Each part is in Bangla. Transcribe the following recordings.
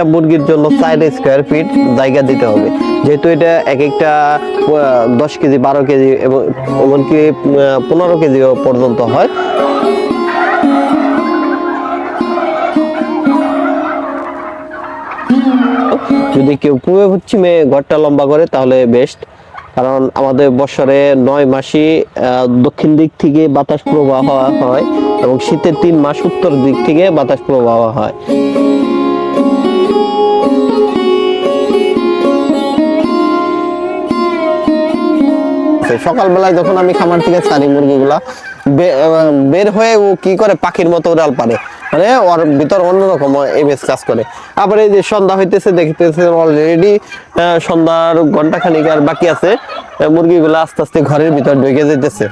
একটা মুরগির জন্য চার স্কোয়ার ফিট জায়গা দিতে হবে। যেহেতু এটা এক একটা দশ কেজি, বারো কেজি এবং এমনকি পনেরো কেজি পর্যন্ত হয়। যদি কেউ পূর্বে পশ্চিমে ঘরটা লম্বা করে, তাহলে বেস্ট কারণ আমাদের বছরে নয় মাসই দক্ষিণ দিক থেকে বাতাস প্রবাহ হয় এবং শীতের তিন মাস উত্তর দিক থেকে বাতাস প্রবাহ হয়। তো সকালবেলায় যখন আমি খামার থেকে ছাড়ি মুরগিগুলা বের হয়ে ও কি করে পাখির মতো উড়াল পারে? মানে ওর ভিতর অন্যরকম ইমেজ কাজ করে। আবার এই যে সন্ধ্যা হইতেছে, দেখতেছে অলরেডি সন্ধ্যার ঘণ্টা খানিক আর বাকি আছে। মুরগিগুলো আস্তে আস্তে ঘরের ভিতর ঢুকে যেতেছে।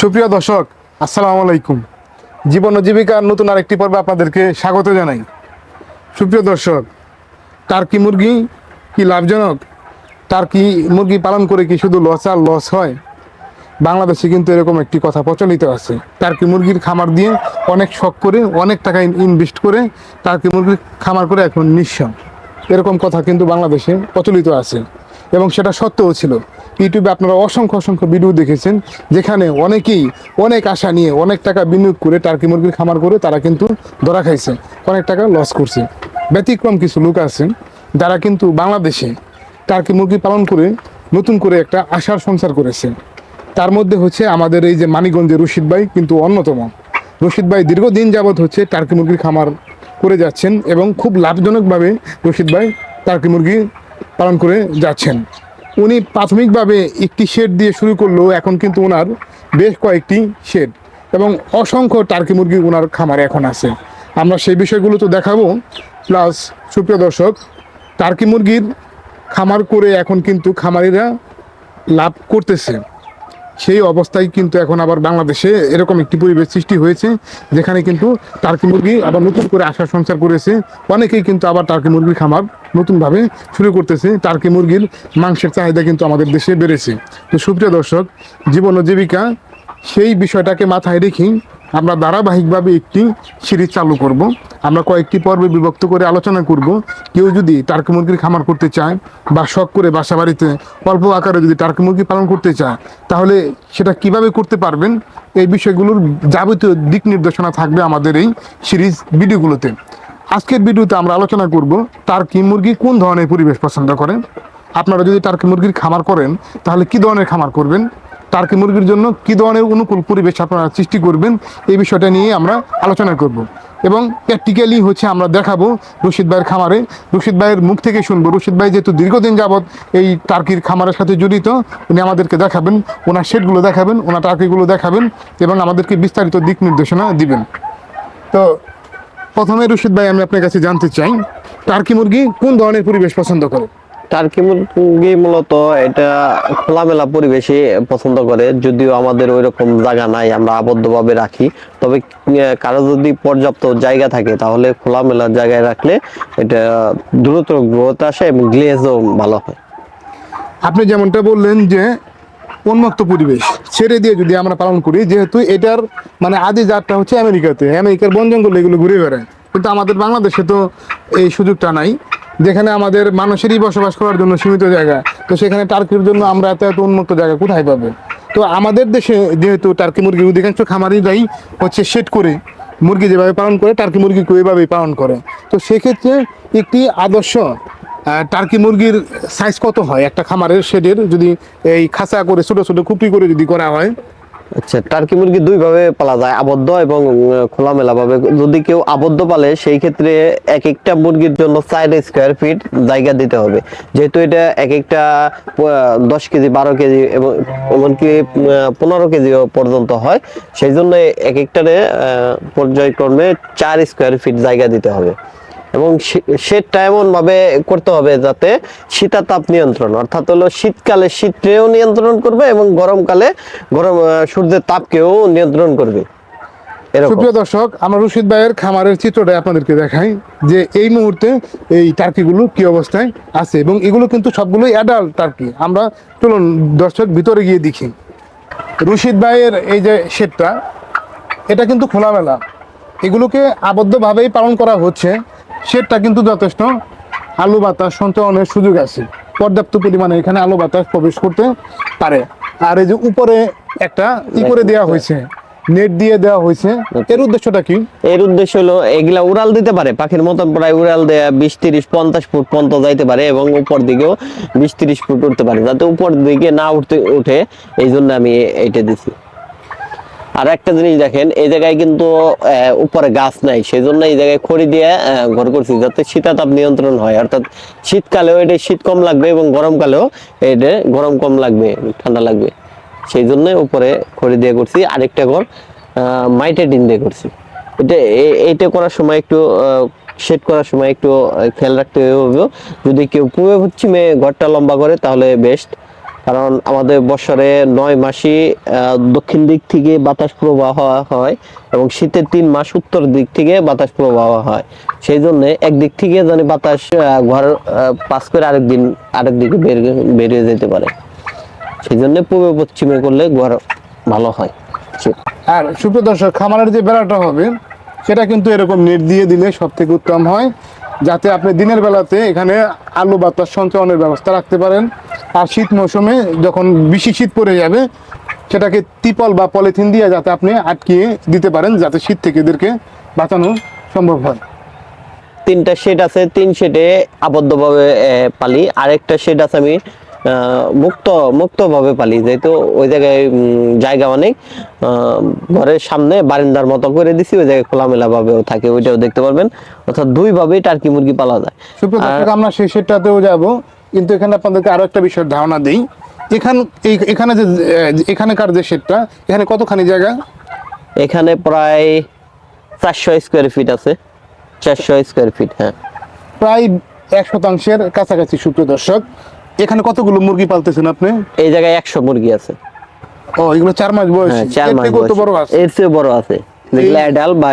সুপ্রিয় দর্শক, আসসালামু আলাইকুম। জীবন ও জীবিকার নতুন আরেকটি পর্বে আপনাদেরকে স্বাগত জানাই। সুপ্রিয় দর্শক টার্কি মুরগি? কি লাভজনক? টার্কি মুরগি পালন করে কি শুধু লস আর লস হয়? বাংলাদেশে কিন্তু এরকম একটি কথা প্রচলিত আছে। টার্কি মুরগির খামার দিয়ে অনেক শখ করে, অনেক টাকা ইনভেস্ট করে টার্কি মুরগির খামার করে এখন নিঃস্ব এরকম কথা কিন্তু বাংলাদেশে প্রচলিত আছে এবং সেটা সত্যও ছিল। ইউটিউবে আপনারা অসংখ্য অসংখ্য ভিডিও দেখেছেন যেখানে অনেকেই অনেক আশা নিয়ে, অনেক টাকা বিনিয়োগ করে টার্কি মুরগির খামার করে তারা কিন্তু ধরা খাইছে, অনেক টাকা লস করছে। ব্যতিক্রম কিছু লোক আছেন যারা কিন্তু বাংলাদেশে টার্কি মুরগি পালন করে নতুন করে একটা আশার সংসার করেছে। তার মধ্যে হচ্ছে আমাদের এই যে মানিগঞ্জের রশিদ ভাই কিন্তু অন্যতম। রশিদ ভাই দীর্ঘদিন যাবৎ হচ্ছে টার্কি মুরগির খামার করে যাচ্ছেন এবং খুব লাভজনকভাবে রশিদ ভাই টার্কি মুরগি পালন করে যাচ্ছেন। উনি প্রাথমিকভাবে একটি শেড দিয়ে শুরু করলেও এখন কিন্তু ওনার বেশ কয়েকটি শেড এবং অসংখ্য টার্কি মুরগি ওনার খামারে এখন আছে। আমরা সেই বিষয়গুলো তো দেখাবো। প্লাস সুপ্রিয় দর্শক টার্কি মুরগির খামার করে এখন কিন্তু খামারিরা লাভ করতেছে। সেই অবস্থায় কিন্তু এখন আবার বাংলাদেশে এরকম একটি পরিবেশ সৃষ্টি হয়েছে, যেখানে কিন্তু টার্কি মুরগি আবার নতুন করে আশা সঞ্চার করেছে। অনেকেই কিন্তু আবার টার্কি মুরগির খামার নতুনভাবে শুরু করতেছে। টার্কি মুরগির মাংসের চাহিদা কিন্তু আমাদের দেশে বেড়েছে। তো সুপ্রিয় দর্শক, জীবন ও জীবিকা, সেই বিষয়টাকে মাথায় রেখেই আমরা ধারাবাহিকভাবে একটি সিরিজ চালু করব। আমরা কয়েকটি পর্বে বিভক্ত করে আলোচনা করব। কেউ যদি টার্কি মুরগির খামার করতে চায় বা শখ করে বাসা বাড়িতে অল্প আকারে যদি টার্কি মুরগি পালন করতে চায়, তাহলে সেটা কীভাবে করতে পারবেন? এই বিষয়গুলোর যাবতীয় দিক নির্দেশনা থাকবে আমাদের এই সিরিজ ভিডিওগুলোতে। আজকের ভিডিওতে আমরা আলোচনা করব টার্কি মুরগি কোন ধরনের পরিবেশ পছন্দ করে। আপনারা যদি টার্কি মুরগির খামার করেন, তাহলে কি ধরনের খামার করবেন? টার্কি মুরগির জন্য কি ধরনের অনুকূল পরিবেশ আপনারা সৃষ্টি করবেন? এই বিষয়টা নিয়ে আমরা আলোচনা করব। এবং প্র্যাকটিক্যালি হচ্ছে আমরা দেখাবো রশিদ ভাইয়ের খামারে। রশিদ ভাইয়ের মুখ থেকে শুনব। রশিদ ভাই যেহেতু দীর্ঘদিন যাবৎ এই টার্কির খামারের সাথে জড়িত, উনি আমাদেরকে দেখাবেন, ওনার শেডগুলো দেখাবেন, ওনার টার্কিগুলো দেখাবেন এবং আমাদেরকে বিস্তারিত দিক নির্দেশনা দিবেন। তো প্রথমে রশিদ ভাই, আমি আপনার কাছে জানতে চাই, টার্কি মুরগি কোন ধরনের পরিবেশ পছন্দ করে? টার্কি মুরগি মূলত এটা খোলামেলা পরিবেশে পছন্দ করে। যদিও আমাদের ওই রকম জায়গা নাই, আমরা আবদ্ধভাবে রাখি। তবে কারও যদি পর্যাপ্ত জায়গা থাকে, তাহলে খোলামেলা জায়গায় রাখলে এটা দ্রুত গ্রোথ আসে এবং গ্লেজও ভালো হয়। আপনি যেমনটা বললেন যে, উন্মুক্ত পরিবেশ ছেড়ে দিয়ে যদি আমরা পালন করি, যেহেতু এটার মানে আদি জাতটা হচ্ছে আমেরিকাতে। আমেরিকার বন জঙ্গল এগুলো ঘুরে বেড়ায়। কিন্তু আমাদের বাংলাদেশে তো এই সুযোগটা নাই। যেখানে আমাদের মানুষেরই বসবাস করার জন্য সীমিত জায়গা। তো সেখানে টার্কির জন্য আমরা এত এত উন্মুক্ত জায়গা কোথায় পাবো? তো আমাদের দেশে যেহেতু টার্কি মুরগির অধিকাংশ খামারিরাই হচ্ছে সেট করে মুরগি যেভাবে পালন করে টার্কি মুরগিকে ওইভাবেই পালন করে। তো সেক্ষেত্রে একটি আদর্শ টার্কি মুরগির সাইজ কত হয়? একটা খামারের শেডের যদি এই খাঁচা করে, ছোটো ছোটো খুপড়ি করে যদি করা হয় আচ্ছা টার্কি মুরগি দুই ভাবে পালা যায়, আবদ্ধ এবং খোলামেলা ভাবে যদি কেউ আবদ্ধ পালে, সেই ক্ষেত্রে এক একটা মুরগির জন্য চার স্কোয়ার ফিট জায়গা দিতে হবে। যেহেতু এটা এক একটা দশ কেজি, বারো কেজি এবং, এমনকি পনেরো কেজি পর্যন্ত হয়। সেই জন্য এক একটারে পর্যায়ক্রমে চার স্কোয়ার ফিট জায়গা দিতে হবে। এবং সেটা এমন ভাবে করতে হবে যাতে শীতাতাপ নিয়ন্ত্রণ, অর্থাৎ হলো শীতকালে শীতকেও নিয়ন্ত্রণ করবে এবং গরমকালে গরম সূর্যের তাপকেও নিয়ন্ত্রণ করবে। সুপ্রিয় দর্শক, আমরা রশিদ ভাইয়ের খামারের চিত্রটা আপনাদেরকে দেখাই যে এই মুহূর্তে এই টার্কিগুলো কি অবস্থায় আছে এবং এগুলো কিন্তু সবগুলোই অ্যাডাল্ট টার্কি। আমরা চলুন দর্শক ভিতরে গিয়ে দেখি। রশিদ ভাইয়ের এই যে শেডটা এটা কিন্তু খোলামেলা। এগুলোকে আবদ্ধভাবেই পালন করা হচ্ছে। সেটা কিন্তু যথেষ্ট। আলু বাতাস সঞ্চালনের সুযোগ আছে। পর্যাপ্ত পরিমাণে এখানে আলু বাতাস প্রবেশ করতে পারে। আর এই যে উপরে একটা ই করে দেওয়া হয়েছে? নেট দিয়ে দেওয়া হয়েছে। এর উদ্দেশ্যটা কি? এর উদ্দেশ্য হলো এগুলা উড়াল দিতে পারে। পাখির মতন প্রায় উড়াল দেয়া বিশ তিরিশ পঞ্চাশ ফুট পর্যন্ত যাইতে পারে এবং উপর দিকেও বিশ তিরিশ ফুট উঠতে পারে। যাতে উপর দিকে না উঠতে উঠে এই জন্য আমি এটা দিছি। আর একটা জিনিস দেখেন, এই জায়গায় কিন্তু উপরে গাছ নাই সেই জন্য এই জায়গায় খড়ি দিয়ে ঘর করছি, যাতে শীতাতাপ নিয়ন্ত্রণ হয়। অর্থাৎ শীতকালেও এটা শীত কম লাগবে এবং গরমকালেও এটা গরম কম লাগবে, ঠান্ডা লাগবে। সেই জন্য উপরে খড়ি দিয়ে করছি, আরেকটা ঘর মাইটে টিন দিয়ে করছি। এটা এইটা করার সময় একটু সেট করার সময় একটু খেয়াল রাখতে হবে। যদি কেউ পূর্বে পশ্চিমে ঘরটা লম্বা করে, তাহলে বেস্ট কারণ আমাদের বছরে নয় মাসই দক্ষিণ দিক থেকে বাতাস প্রবাহ হয় এবং শীতের তিন মাস উত্তর দিক থেকে বাতাস প্রবাহ হয়। সেই জন্য একদিক থেকে যেন বাতাস ঘর পাস করে আরেক দিন, আরেক দিকে বের, বেরিয়ে যেতে পারে। সেই জন্য পূর্ব পশ্চিমে করলে ঘর ভালো হয়। আর সুপ্রিয় দর্শক, খামারের যে বেড়াটা হবে, সেটা কিন্তু এরকম নেট দিয়ে দিলে সব থেকে উত্তম হয়। যাতে আপনি দিনের বেলাতে এখানে আলু বাতাস সঞ্চালনের ব্যবস্থা রাখতে পারেন। আর শীত মৌসুমে যখন বেশি শীত পড়ে যাবে, সেটাকে তিপল বা পলিথিন দিয়ে যাতে আপনি আটকিয়ে দিতে পারেন, যাতে শীত থেকে এদেরকে বাঁচানো সম্ভব হয়। তিনটা শেড আছে, তিন শেডে আবদ্ধভাবে পালি। আরেকটা শেড আছে আমি মুক্ত মুক্তভাবে পালি যেহেতু ওই জায়গায় জায়গা অনেক। ঘরের সামনে বারিন্দার মতো করে দিছি ওই জায়গায় খোলামেলা ভাবেও থাকে ওইটাও দেখতে পারবেন। অর্থাৎ দুই ভাবেই টার্কি মুরগি পালা যায়। আমরা সেই সেটটাতেও যাব। কিন্তু এখানে আপনাদেরকে আরও একটা বিষয়ের ধারণা দিই। এখান এই- এখানে যে এখানেকার যে সেটটা এখানে কতখানি জায়গা? এখানে প্রায় চারশো স্কোয়ার ফিট আছে। চারশো স্কোয়ার ফিট হ্যাঁ। প্রায় এক শতাংশের কাছাকাছি সুপ্রিয় দর্শক। এখানে কতগুলো মুরগি পালতেছেন আপনি? এই জায়গায় একশো মুরগি আছে। ও এগুলো চার মাস বয়স। হ্যাঁ চার মাস কত বড় আছে। এর চেয়ে বড় আছে। যেগুলো অ্যাডাল বা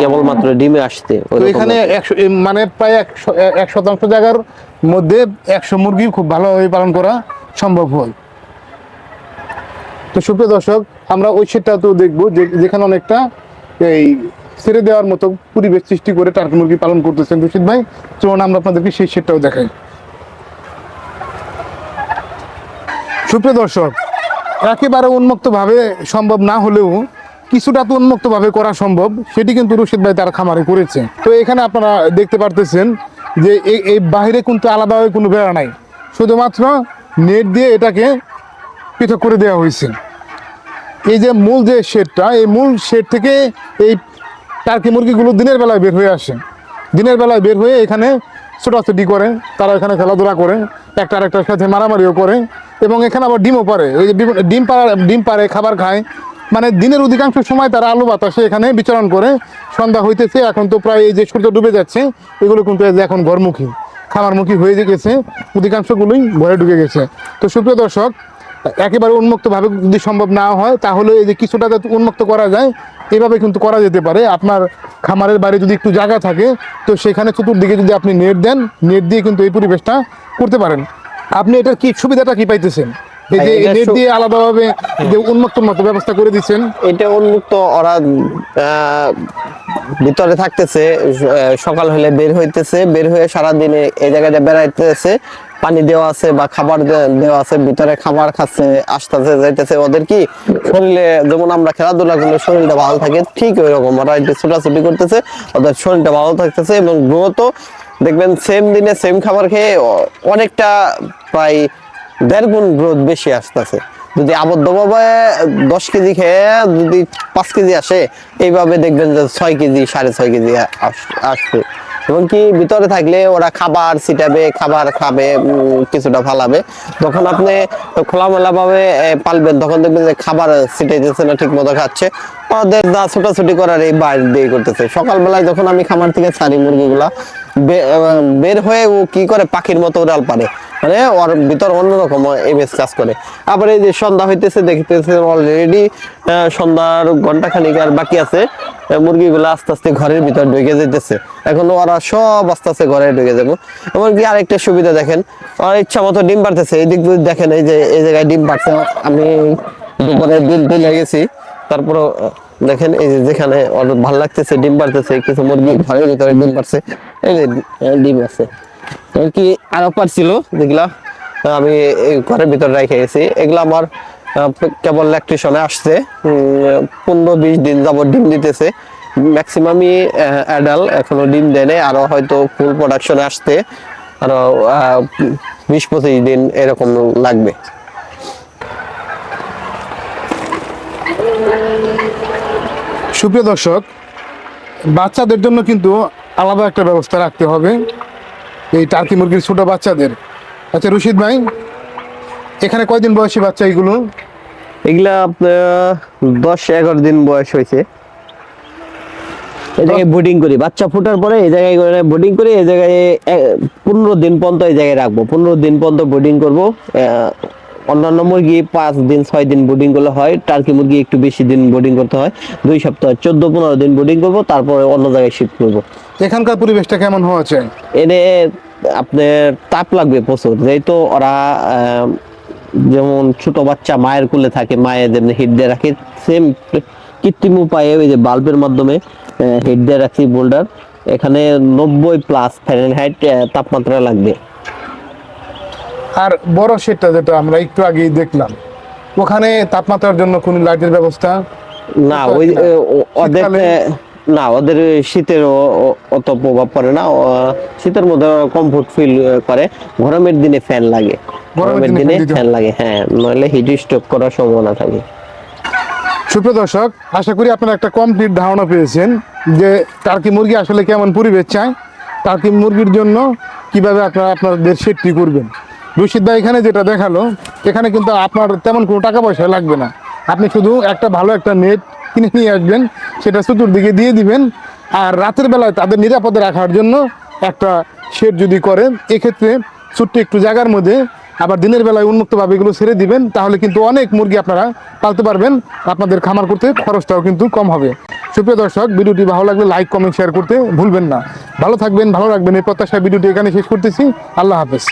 কেবল ডিমে আসতে তো এখানে একশো মানে প্রায় এক শতাংশ জায়গার মধ্যে একশো মুরগি খুব ভালোভাবে পালন করা সম্ভব হয়। তো সুপ্রিয় দর্শক আমরা ওই সেটটাতেও দেখব যে যেখানে অনেকটা এই ছেড়ে দেওয়ার মতো পরিবেশ সৃষ্টি করে টার্কি মুরগি পালন করতেছেন রশিদ ভাই। চলুন আমরা আপনাদেরকে সেই সেটটাও দেখাই। সুপ্রিয় দর্শক, একেবারে উন্মুক্তভাবে সম্ভব না হলেও কিছুটা তো উন্মুক্তভাবে করা সম্ভব, সেটি কিন্তু রশিদ ভাই তার খামারে করেছে। তো এখানে আপনারা দেখতে পারতেছেন যে এই বাইরে কিন্তু আলাদাভাবে কোনো বেড়া নাই। শুধুমাত্র নেট দিয়ে এটাকে পৃথক করে দেওয়া হয়েছে। এই যে মূল যে শেডটা, এই মূল শেড থেকে এই টার্কি মুরগিগুলো দিনের বেলায় বের হয়ে আসে। দিনের বেলায় বের হয়ে এখানে ছোটাছুটি করে, তারা এখানে খেলাধুলা করে, একটা আরেকটার সাথে মারামারিও করে। এবং এখানে আবার ডিমও পারে। ওই যে ডিম পাড়া, ডিম পারে খাবার খায়। মানে দিনের অধিকাংশ সময় তারা আলু বাতাসে এখানে বিচরণ করে। সন্ধ্যা হইতেছে, এখন তো প্রায় এই যে সূর্য ডুবে যাচ্ছে, এগুলো কিন্তু এখন ঘরমুখী, খামারমুখী হয়ে গেছে। অধিকাংশগুলোই ঘরে ঢুকে গেছে। তো সুপ্রিয় দর্শক, একেবারে উন্মুক্তভাবে যদি সম্ভব না হয়, তাহলে এই যে কিছুটা যাতে উন্মুক্ত করা যায়, এভাবে কিন্তু করা যেতে পারে। আপনার খামারের বাইরে যদি একটু জায়গা থাকে, তো সেখানে চতুর্দিকে যদি আপনি নেট দেন, নেট দিয়ে কিন্তু এই পরিবেশটা করতে পারেন। আপনি এটার কি সুবিধাটা কি পাইতেছেন? এই যে নেট দিয়ে আলাদাভাবে যে উন্মুক্ত মতো ব্যবস্থা করে দিচ্ছেন। এটা উন্মুক্ত ওরা ভিতরে থাকতেছে সকাল হলে বের হইতেছে বের হয়ে সারা দিনে এই জায়গাটা বেড়াইতেছে পানি দেওয়া আছে বা খাবার দেওয়া আছে ভিতরে খাবার খাচ্ছে আসতেছে যাইতেছে। ওদের কি শরীরে যেমন আমরা খেলাধুলা করলে শরীরটা ভালো থাকে ঠিক ওই রকম ওরা ছোটাছুটি করতেছে ওদের শরীরটা ভালো থাকতেছে এবং গ্রোথ দেখবেন সেম দিনে সেম খাবার খেয়ে অনেকটা প্রায় দেড় গুণ গ্রোথ বেশি আসতেছে। যদি আবদ্ধভাবে দশ কেজি খেয়ে যদি পাঁচ কেজি আসে, এইভাবে দেখবেন যে ছয় কেজি, সাড়ে ছয় কেজি আস- আসবে। এবং কি ভিতরে থাকলে ওরা খাবার ছিটাবে, খাবার খাবে কিছুটা ফালাবে। তখন আপনি খোলামেলা ভাবে পালবেন, তখন দেখবেন যে খাবার ছিটাইতেছে না ঠিক মতো খাচ্ছে। ওদের যা ছোটাছুটি করার এই বাইরে দিয়ে করতেছে। সকালবেলায় যখন আমি খামার থেকে ছাড়ি মুরগিগুলা বের হয়ে ও কি করে পাখির মতো উড়াল পারে। মানে ওর ভিতর অন্যরকম এমএস কাজ করে। আবার এই যে সন্ধ্যা হইতেছে, দেখতেছে অলরেডি সন্ধ্যার ঘণ্টা খানিক আর বাকি আছে। মুরগিগুলো আস্তে আস্তে ঘরের ভিতর ঢুকে যেতেছে এখন ওরা সব আস্তে আস্তে ঘরে ঢুকে যাব। এমনকি আরেকটা সুবিধা দেখেন, ওর ইচ্ছা মতো ডিম পারতেছে এই দিক দেখেন এই যে, এই জায়গায় ডিম পারছে আমি দুপুরে দিন দিলে গেছি। তারপরে দেখেন এই যে যেখানে ভালো লাগতেছে ডিম পারতেছে কিছু মুরগি ঘরের ভিতরে ডিম পারছে এই যে ডিম আছে। কি আরও পারছিল? যেগুলা আমি ঘরের ভিতরে রেখে গেছি। এগুলো আমার কেবল ল্যাকটেশনে আসছে। পনেরো বিশ দিন যাবত ডিম দিতেছে। ম্যাক্সিমামই অ্যাডাল এখনও ডিম দেয় নাই, আরও হয়তো ফুল প্রোডাকশনে আসতে আরও আহ, বিশ পঁচিশ দিন এরকম লাগবে। সুপ্রিয় দর্শক, বাচ্চাদের জন্য কিন্তু আলাদা একটা ব্যবস্থা রাখতে হবে। এই টার্কি মুরগির ছোট বাচ্চাদের। আচ্ছা রশিদ ভাই, এখানে কয়দিন বয়সী বাচ্চা এগুলো? এগুলা দশ এগারো দিন বয়স হয়েছে। এই জায়গায় বোর্ডিং করি। বাচ্চা ফোটার পরে এই জায়গায় বোর্ডিং করি, এই জায়গায় পনেরো দিন পর্যন্ত এই জায়গায় রাখব। পনেরো দিন পর্যন্ত বোর্ডিং করব। অন্যান্য মুরগি পাঁচ দিন ছয় দিন বোর্ডিং করলে হয়। টার্কি মুরগি একটু বেশি দিন বোর্ডিং করতে হয়। দুই সপ্তাহ চোদ্দ পনেরো দিন বোর্ডিং করব তারপরে অন্য জায়গায় শিফট করব। এখানকার পরিবেশটা কেমন হওয়া চাই? এনে আপনার তাপ লাগবে প্রচুর। যেহেতু ওরা যেমন ছোট বাচ্চা মায়ের কোলে থাকে মায়ের যেমনি হিট দিয়ে রাখে সেম কৃত্রিম উপায়ে ওই যে বাল্বের মাধ্যমে হিট দিয়ে রাখছি বোল্ডার এখানে নব্বই প্লাস ফ্যারেনহাইট তাপমাত্রা লাগবে। আর বড় শেডটা যেটা আমরা একটু আগেই দেখলাম। ওখানে তাপমাত্রার জন্য কোনো লাইটের ব্যবস্থা না ওই ওদের না ওদের শীতের অত প্রভাব পড়ে না। শীতের মধ্যে কমফোর্ট ফিল করে। গরমের দিনে ফ্যান লাগে। গরমের দিনে ফ্যান লাগে হ্যাঁ। নইলে হিট স্ট্রোক করার সম্ভাবনা থাকে। সুপ্রিয় দর্শক আশা করি আপনারা একটা কমপ্লিট ধারণা পেয়েছেন যে টার্কি মুরগি আসলে কেমন পরিবেশ চায়। টার্কি মুরগির জন্য কীভাবে আপনারা আপনাদের সেটটি করবেন। রশিদ এখানে যেটা দেখাল, এখানে কিন্তু আপনার তেমন কোনো টাকা পয়সা লাগবে না। আপনি শুধু একটা ভালো একটা নেট কিনে নিয়ে আসবেন, সেটা চতুর্দিকে দিয়ে দিবেন, আর রাতের বেলায় তাদের নিরাপদে রাখার জন্য একটা শেড যদি করেন, এক্ষেত্রে ছোট্ট একটু জায়গার মধ্যে আবার দিনের বেলায় উন্মুক্তভাবে এগুলো ছেড়ে দিবেন, তাহলে কিন্তু অনেক মুরগি আপনারা পালতে পারবেন, আপনাদের খামার করতে খরচটাও কিন্তু কম হবে। সুপ্রিয় দর্শক, ভিডিওটি ভালো লাগলে লাইক কমেন্ট শেয়ার করতে ভুলবেন না। ভালো থাকবেন, ভালো রাখবেন, এই প্রত্যাশা ভিডিওটি এখানে শেষ করতেছি। আল্লাহ হাফেজ।